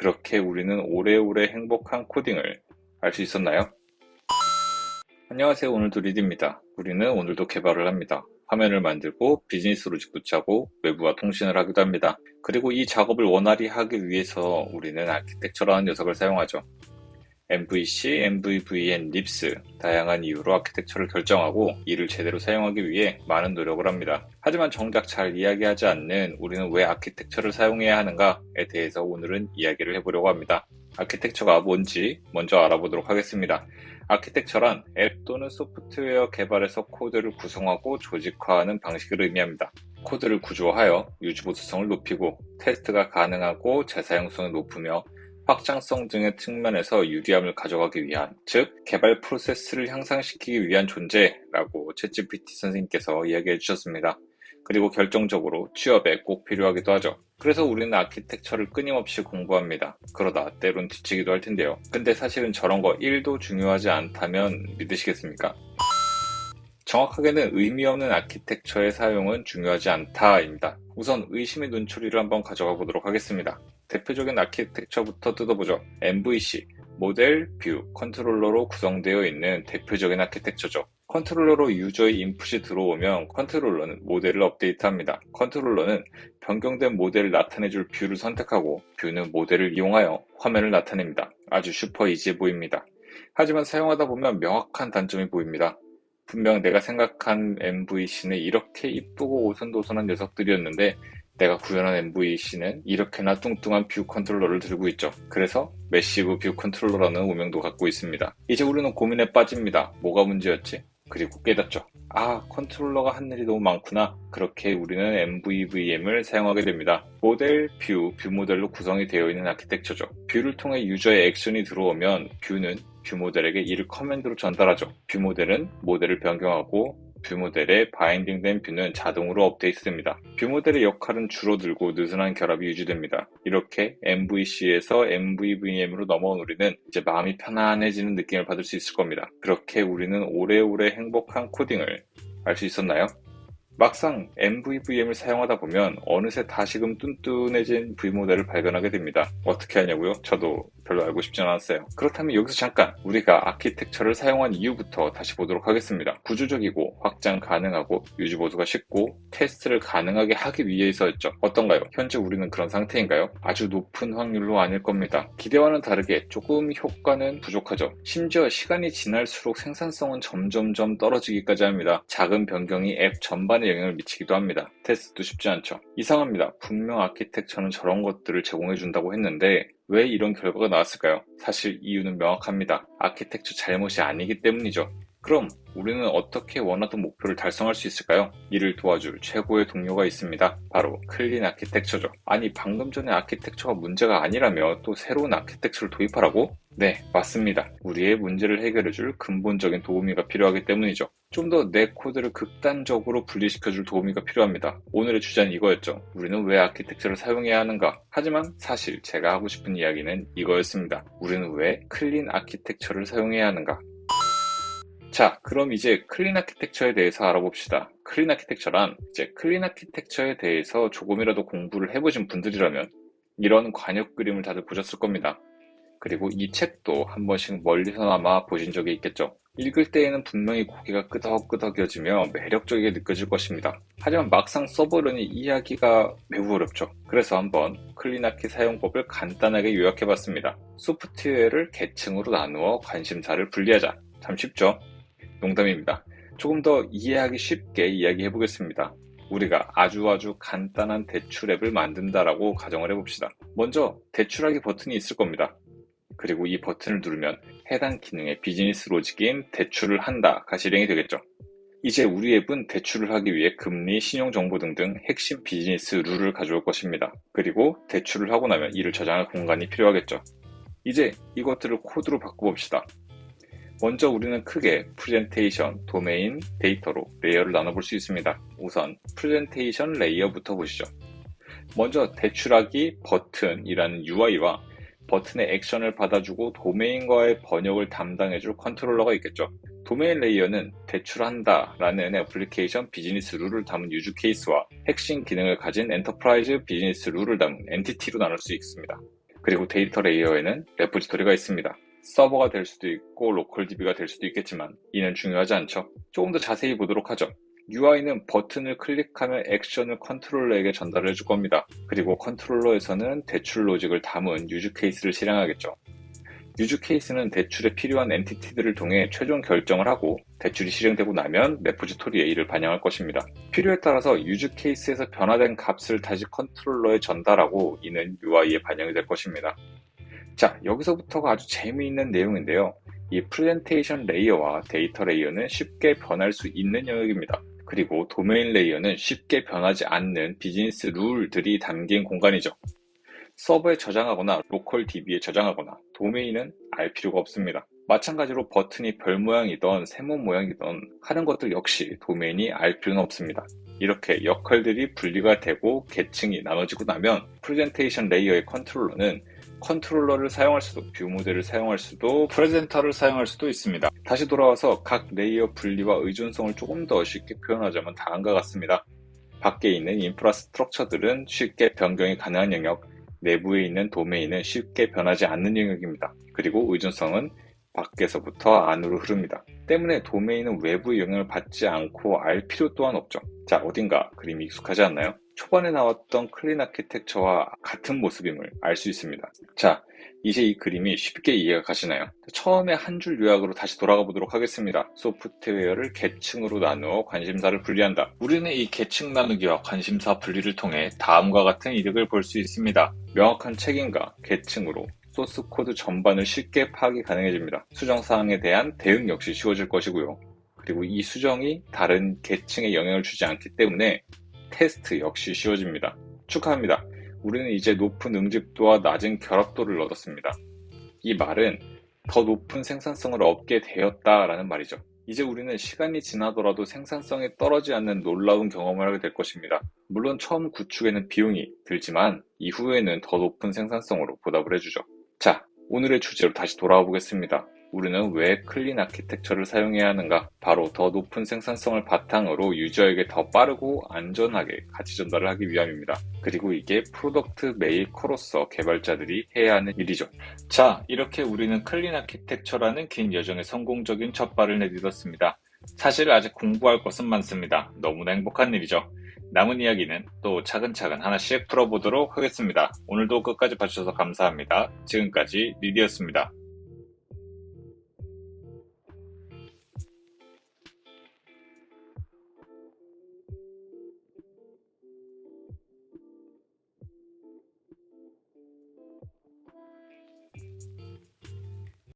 그렇게 우리는 오래오래 행복한 코딩을 알 수 있었나요? 안녕하세요. 오늘도 리드입니다. 우리는 오늘도 개발을 합니다. 화면을 만들고 비즈니스 로직 붙잡고 외부와 통신을 하기도 합니다. 그리고 이 작업을 원활히 하기 위해서 우리는 아키텍처라는 녀석을 사용하죠. MVC, MVVN, 립스 다양한 이유로 아키텍처를 결정하고 이를 제대로 사용하기 위해 많은 노력을 합니다. 하지만 정작 잘 이야기하지 않는 우리는 왜 아키텍처를 사용해야 하는가에 대해서 오늘은 이야기를 해보려고 합니다. 아키텍처가 뭔지 먼저 알아보도록 하겠습니다. 아키텍처란 앱 또는 소프트웨어 개발에서 코드를 구성하고 조직화하는 방식을 의미합니다. 코드를 구조화하여 유지보수성을 높이고 테스트가 가능하고 재사용성이 높으며 확장성 등의 측면에서 유리함을 가져가기 위한, 즉 개발 프로세스를 향상시키기 위한 존재라고 챗GPT 선생님께서 이야기해 주셨습니다. 그리고 결정적으로 취업에 꼭 필요하기도 하죠. 그래서 우리는 아키텍처를 끊임없이 공부합니다. 그러다 때론 뒤치기도 할 텐데요. 근데 사실은 저런 거 1도 중요하지 않다면 믿으시겠습니까? 정확하게는 의미 없는 아키텍처의 사용은 중요하지 않다입니다. 우선 의심의 눈초리를 한번 가져가 보도록 하겠습니다. 대표적인 아키텍처부터 뜯어보죠. MVC, 모델, 뷰, 컨트롤러로 구성되어 있는 대표적인 아키텍처죠. 컨트롤러로 유저의 인풋이 들어오면 컨트롤러는 모델을 업데이트합니다. 컨트롤러는 변경된 모델을 나타내줄 뷰를 선택하고 뷰는 모델을 이용하여 화면을 나타냅니다. 아주 슈퍼 이지해 보입니다. 하지만 사용하다 보면 명확한 단점이 보입니다. 분명 내가 생각한 MVC는 이렇게 이쁘고 오선도선한 녀석들이었는데 내가 구현한 MVC는 이렇게나 뚱뚱한 뷰 컨트롤러를 들고 있죠. 그래서 메시브 뷰 컨트롤러라는 오명도 갖고 있습니다. 이제 우리는 고민에 빠집니다. 뭐가 문제였지? 그리고 깨닫죠. 아, 컨트롤러가 한 일이 너무 많구나. 그렇게 우리는 MVVM을 사용하게 됩니다. 모델, 뷰, 뷰 모델로 구성이 되어 있는 아키텍처죠. 뷰를 통해 유저의 액션이 들어오면 뷰는 뷰 모델에게 이를 커맨드로 전달하죠. 뷰 모델은 모델을 변경하고 뷰 모델에 바인딩된 뷰는 자동으로 업데이트됩니다. 뷰 모델의 역할은 줄어들고 느슨한 결합이 유지됩니다. 이렇게 MVC에서 MVVM으로 넘어온 우리는 이제 마음이 편안해지는 느낌을 받을 수 있을 겁니다. 그렇게 우리는 오래오래 행복한 코딩을 알 수 있었나요? 막상 MVVM을 사용하다 보면 어느새 다시금 뚠뚠해진 V모델을 발견하게 됩니다. 어떻게 하냐고요? 저도 별로 알고 싶진 않았어요. 그렇다면 여기서 잠깐 우리가 아키텍처를 사용한 이유부터 다시 보도록 하겠습니다. 구조적이고 확장 가능하고 유지 보수가 쉽고 테스트를 가능하게 하기 위해서였죠. 어떤가요? 현재 우리는 그런 상태인가요? 아주 높은 확률로 아닐 겁니다. 기대와는 다르게 조금 효과는 부족하죠. 심지어 시간이 지날수록 생산성은 점점점 떨어지기까지 합니다. 작은 변경이 앱 전반에 영향을 미치기도 합니다. 테스트도 쉽지 않죠. 이상합니다. 분명 아키텍처는 저런 것들을 제공해준다고 했는데 왜 이런 결과가 나왔을까요? 사실 이유는 명확합니다. 아키텍처 잘못이 아니기 때문이죠. 그럼 우리는 어떻게 원하던 목표를 달성할 수 있을까요? 이를 도와줄 최고의 동료가 있습니다. 바로 클린 아키텍처죠. 아니 방금 전에 아키텍처가 문제가 아니라며 또 새로운 아키텍처를 도입하라고? 네, 맞습니다. 우리의 문제를 해결해줄 근본적인 도우미가 필요하기 때문이죠. 좀 더 내 코드를 극단적으로 분리시켜줄 도우미가 필요합니다. 오늘의 주제는 이거였죠. 우리는 왜 아키텍처를 사용해야 하는가? 하지만 사실 제가 하고 싶은 이야기는 이거였습니다. 우리는 왜 클린 아키텍처를 사용해야 하는가? 자, 그럼 이제 클린 아키텍처에 대해서 알아봅시다. 클린 아키텍처란 이제 클린 아키텍처에 대해서 조금이라도 공부를 해보신 분들이라면 이런 관역 그림을 다들 보셨을 겁니다. 그리고 이 책도 한 번씩 멀리서나마 보신 적이 있겠죠. 읽을 때에는 분명히 고개가 끄덕끄덕여지며 매력적이게 느껴질 것입니다. 하지만 막상 써보려니 이해하기가 매우 어렵죠. 그래서 한번 클리나키 사용법을 간단하게 요약해봤습니다. 소프트웨어를 계층으로 나누어 관심사를 분리하자. 참 쉽죠? 농담입니다. 조금 더 이해하기 쉽게 이야기해보겠습니다. 우리가 아주 아주 간단한 대출 앱을 만든다라고 가정을 해봅시다. 먼저 대출하기 버튼이 있을 겁니다. 그리고 이 버튼을 누르면 해당 기능의 비즈니스 로직인 대출을 한다가 실행이 되겠죠. 이제 우리 앱은 대출을 하기 위해 금리, 신용정보 등등 핵심 비즈니스 룰을 가져올 것입니다. 그리고 대출을 하고 나면 이를 저장할 공간이 필요하겠죠. 이제 이것들을 코드로 바꿔봅시다. 먼저 우리는 크게 프레젠테이션, 도메인, 데이터로 레이어를 나눠볼 수 있습니다. 우선 프레젠테이션 레이어부터 보시죠. 먼저 대출하기 버튼이라는 UI와 버튼의 액션을 받아주고 도메인과의 번역을 담당해줄 컨트롤러가 있겠죠. 도메인 레이어는 대출한다 라는 애플리케이션 비즈니스 룰을 담은 유즈 케이스와 핵심 기능을 가진 엔터프라이즈 비즈니스 룰을 담은 엔티티로 나눌 수 있습니다. 그리고 데이터 레이어에는 레포지토리가 있습니다. 서버가 될 수도 있고 로컬 DB가 될 수도 있겠지만 이는 중요하지 않죠. 조금 더 자세히 보도록 하죠. UI는 버튼을 클릭하면 액션을 컨트롤러에게 전달해 줄 겁니다. 그리고 컨트롤러에서는 대출 로직을 담은 유즈 케이스를 실행하겠죠. 유즈 케이스는 대출에 필요한 엔티티들을 통해 최종 결정을 하고 대출이 실행되고 나면 레포지토리에 이를 반영할 것입니다. 필요에 따라서 유즈 케이스에서 변화된 값을 다시 컨트롤러에 전달하고 이는 UI에 반영이 될 것입니다. 자, 여기서부터가 아주 재미있는 내용인데요. 이 프레젠테이션 레이어와 데이터 레이어는 쉽게 변할 수 있는 영역입니다. 그리고 도메인 레이어는 쉽게 변하지 않는 비즈니스 룰들이 담긴 공간이죠. 서버에 저장하거나 로컬 DB에 저장하거나 도메인은 알 필요가 없습니다. 마찬가지로 버튼이 별 모양이던 세모 모양이던 하는 것들 역시 도메인이 알 필요는 없습니다. 이렇게 역할들이 분리가 되고 계층이 나눠지고 나면 프레젠테이션 레이어의 컨트롤러는 컨트롤러를 사용할 수도, 뷰 모델을 사용할 수도, 프레젠터를 사용할 수도 있습니다. 다시 돌아와서 각 레이어 분리와 의존성을 조금 더 쉽게 표현하자면 다음과 같습니다. 밖에 있는 인프라 스트럭처들은 쉽게 변경이 가능한 영역, 내부에 있는 도메인은 쉽게 변하지 않는 영역입니다. 그리고 의존성은 밖에서부터 안으로 흐릅니다. 때문에 도메인은 외부의 영향을 받지 않고 알 필요 또한 없죠. 자, 어딘가 그림이 익숙하지 않나요? 초반에 나왔던 클린 아키텍처와 같은 모습임을 알 수 있습니다. 자, 이제 이 그림이 쉽게 이해가 가시나요? 처음에 한 줄 요약으로 다시 돌아가 보도록 하겠습니다. 소프트웨어를 계층으로 나누어 관심사를 분리한다. 우리는 이 계층 나누기와 관심사 분리를 통해 다음과 같은 이득을 볼 수 있습니다. 명확한 책임과 계층으로 소스 코드 전반을 쉽게 파악이 가능해집니다. 수정 사항에 대한 대응 역시 쉬워질 것이고요. 그리고 이 수정이 다른 계층에 영향을 주지 않기 때문에 테스트 역시 쉬워집니다. 축하합니다. 우리는 이제 높은 응집도와 낮은 결합도를 얻었습니다. 이 말은 더 높은 생산성을 얻게 되었다라는 말이죠. 이제 우리는 시간이 지나더라도 생산성이 떨어지지 않는 놀라운 경험을 하게 될 것입니다. 물론 처음 구축에는 비용이 들지만 이후에는 더 높은 생산성으로 보답을 해주죠. 자, 오늘의 주제로 다시 돌아와 보겠습니다. 우리는 왜 클린 아키텍처를 사용해야 하는가? 바로 더 높은 생산성을 바탕으로 유저에게 더 빠르고 안전하게 가치 전달을 하기 위함입니다. 그리고 이게 프로덕트 메이커로서 개발자들이 해야 하는 일이죠. 자, 이렇게 우리는 클린 아키텍처라는 긴 여정의 성공적인 첫 발을 내딛었습니다. 사실 아직 공부할 것은 많습니다. 너무나 행복한 일이죠. 남은 이야기는 또 차근차근 하나씩 풀어보도록 하겠습니다. 오늘도 끝까지 봐주셔서 감사합니다. 지금까지 리디였습니다.